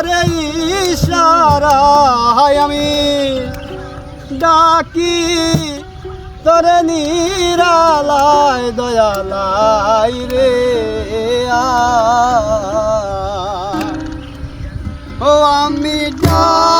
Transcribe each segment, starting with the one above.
তোরে ইশারায় আমি ডাকি তোরে নিরালায় দয়ালাই রে। ও আমি ডাকি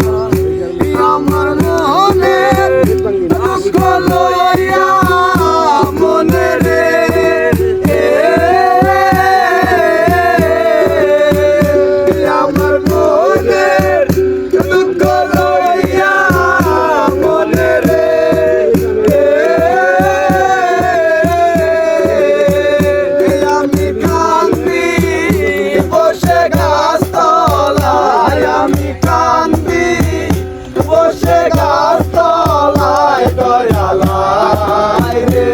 বসে গাছ তলায় দয়ালাই রে।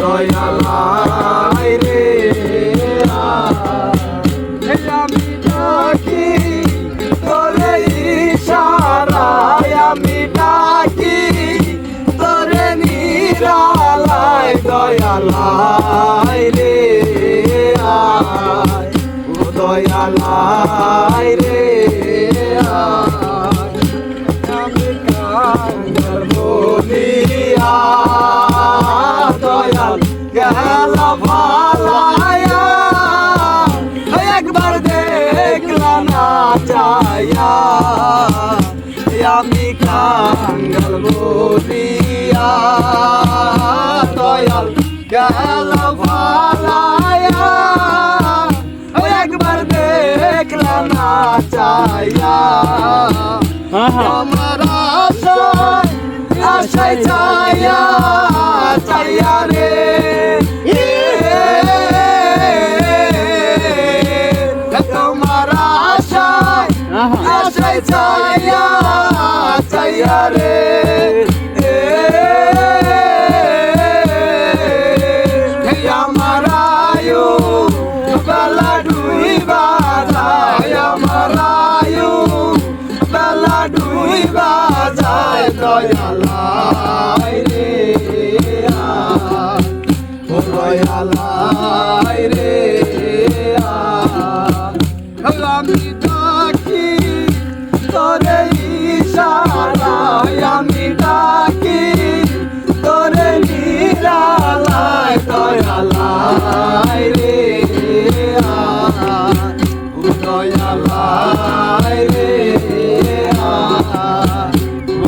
দয়ালাই রে আমি ডাকি তোরে ইশারায় আমি ডাকি তোরে নিরালায় দয়ালাই রে। কাঙ্গাল বলিয়া দয়াল গেল ভালায়া একবার দেখলাম না চায়া আমার আশায় আশায় চায়া চায়া রে। তোমার আশায় আশায় চায়া রে আমার আয়ু, বেলা ডুইবা যায়, আমার আয়ু, বেলা ডুইবা যায়, দয়ালাই রে। ও দয়ালাই রে। আমি দয়ালাই রে ও দয়ালাই রে আয় ও